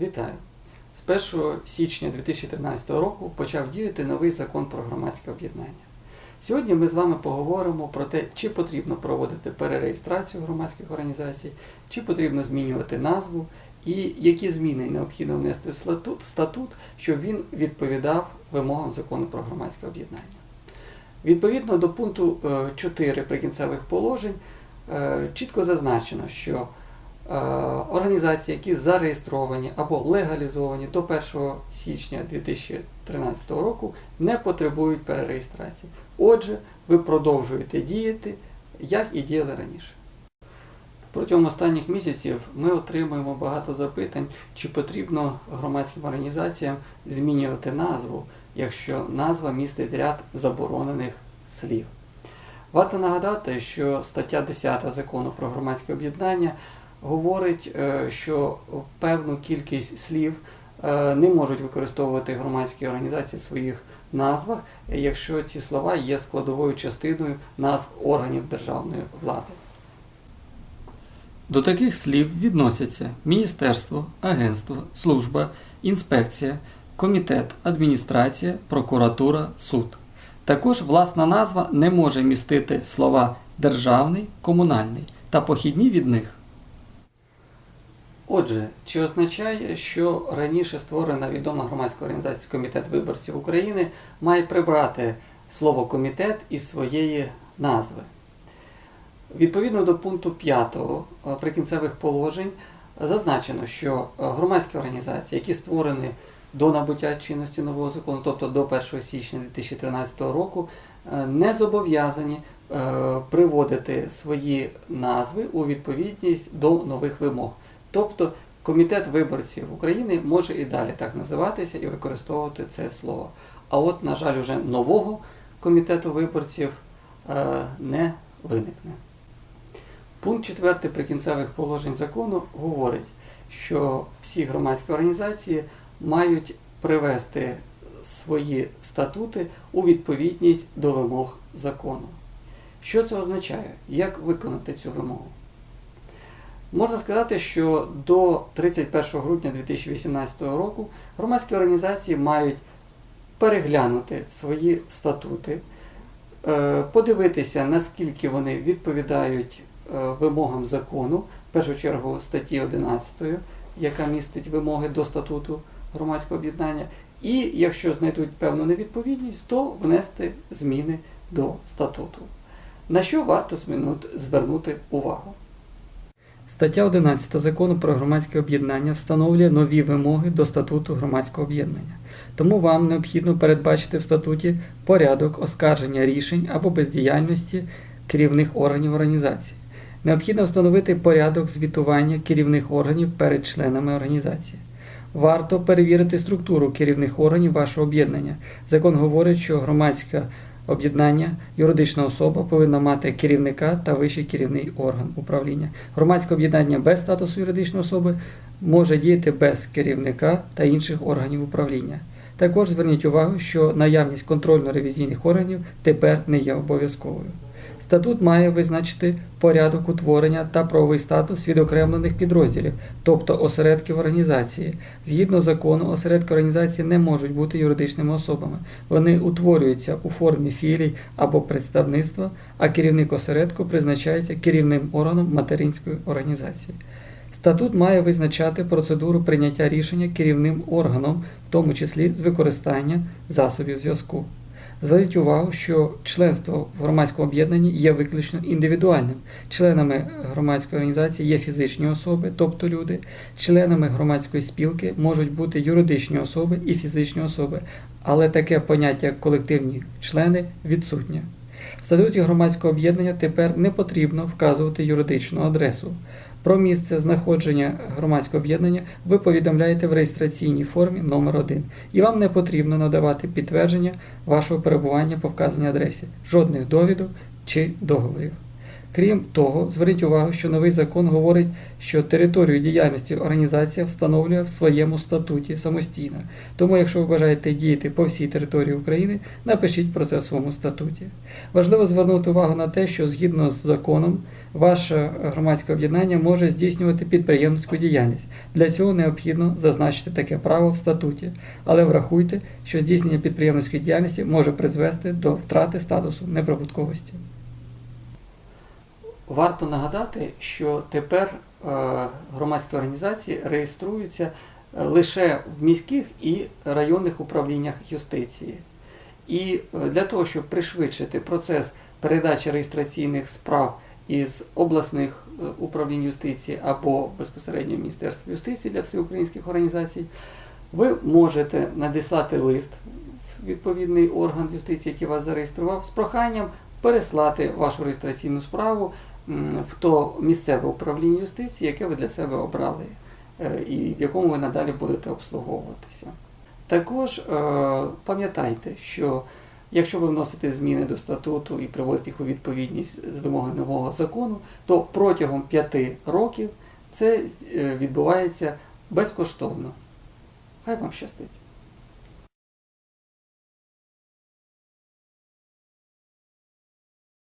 Вітаю! З 1 січня 2013 року почав діяти новий закон про громадське об'єднання. Сьогодні ми з вами поговоримо про те, чи потрібно проводити перереєстрацію громадських організацій, чи потрібно змінювати назву, і які зміни необхідно внести в статут- щоб він відповідав вимогам закону про громадське об'єднання. Відповідно до пункту е, 4 прикінцевих положень е, чітко зазначено, що е, організації, які зареєстровані або легалізовані до 1 січня 2013 року, не потребують перереєстрації. Отже, ви продовжуєте діяти, як і діяли раніше. Протягом останніх місяців ми отримуємо багато запитань, чи потрібно громадським організаціям змінювати назву, якщо назва містить ряд заборонених слів. Варто нагадати, що стаття 10 закону про громадське об'єднання говорить, е, що певну кількість слів е, не можуть використовувати громадські організації в своїх назвах, якщо ці слова є складовою частиною назв органів державної влади. До таких слів відносяться міністерство, агентство, служба, інспекція, комітет, адміністрація, прокуратура, суд. Також власна назва не може містити слова державний, комунальний та похідні від них. Отже, чи означає, що раніше створена відома громадська організація Комітет виборців України має прибрати слово комітет із своєї назви? Відповідно до пункту 5 прикінцевих положень зазначено, що е, громадські організації, які створені до набуття чинності нового закону, тобто до 1 січня 2013 року, е, не зобов'язані е, приводити свої назви у відповідність до нових вимог. Тобто Комітет виборців України може і далі так називатися і використовувати це слово. А от, на жаль, уже нового комітету виборців е, не виникне. Пункт 4 прикінцевих положень закону говорить, що всі громадські організації мають привести свої статути у відповідність до вимог закону. Що це означає? Як виконати цю вимогу? Можна сказати, що до 31 грудня 2018 року громадські організації мають переглянути свої статути, е, подивитися, наскільки вони відповідають е, вимогам закону, в першу чергу статті 11, яка містить вимоги до статуту громадського об'єднання, і якщо знайдуть певну невідповідність, то внести зміни до статуту. На що варто звернути увагу? Стаття 11 закону про громадське об'єднання встановлює нові вимоги до статуту громадського об'єднання. Тому вам необхідно передбачити в статуті порядок оскарження рішень або бездіяльності керівних органів організації. Необхідно встановити порядок звітування керівних органів перед членами організації. Варто перевірити структуру керівних органів вашого об'єднання. Закон говорить, що громадське об'єднання, юридична особа повинна мати керівника та вищий керівний орган управління. Громадське об'єднання без статусу юридичної особи може діяти без керівника та інших органів управління. Також зверніть увагу, що наявність контрольно-ревізійних органів тепер не є обов'язковою. Статут має визначити порядок утворення та правовий статус відокремлених підрозділів, тобто осередків організації. Згідно закону, осередки організації не можуть бути юридичними особами. Вони утворюються у формі філій або представництва, а керівник осередку призначається керівним органом материнської організації. Статут має визначати процедуру прийняття рішення керівним органом, в тому числі з використання засобів зв'язку. Зверніть увагу, що членство в громадському об'єднанні є виключно індивідуальним. Членами громадської організації є фізичні особи, тобто люди. Членами громадської спілки можуть бути юридичні особи і фізичні особи, але таке поняття як колективні члени відсутнє. В статуті громадського об'єднання тепер не потрібно вказувати юридичну адресу. Про місце знаходження громадського об'єднання ви повідомляєте в реєстраційній формі номер 1 і вам не потрібно надавати підтвердження вашого перебування по вказаній адресі, жодних довідок чи договорів. Крім того, зверніть увагу, що новий закон говорить, що територію діяльності організація встановлює в своєму статуті самостійно. Тому, якщо ви бажаєте діяти по всій території України, напишіть про це в своєму статуті. Важливо звернути увагу на те, що згідно з законом ваше громадське об'єднання може здійснювати підприємницьку діяльність. Для цього необхідно зазначити таке право в статуті. Але врахуйте, що здійснення підприємницької діяльності може призвести до втрати статусу неприбутковості. Варто нагадати, що тепер е, громадські організації реєструються е, лише в міських і районних управліннях юстиції. І е, для того, щоб пришвидшити процес передачі реєстраційних справ із обласних управлінь юстиції або безпосередньо Міністерства юстиції для всеукраїнських організацій, ви можете надіслати лист в відповідний орган юстиції, який вас зареєстрував, з проханням переслати вашу реєстраційну справу в то місцеве управління юстиції, яке ви для себе обрали, е, і в якому ви надалі будете обслуговуватися. Також е, пам'ятайте, що якщо ви вносите зміни до статуту і приводите їх у відповідність з вимогами нового закону, то протягом 5 років це е, відбувається безкоштовно. Хай вам щастить!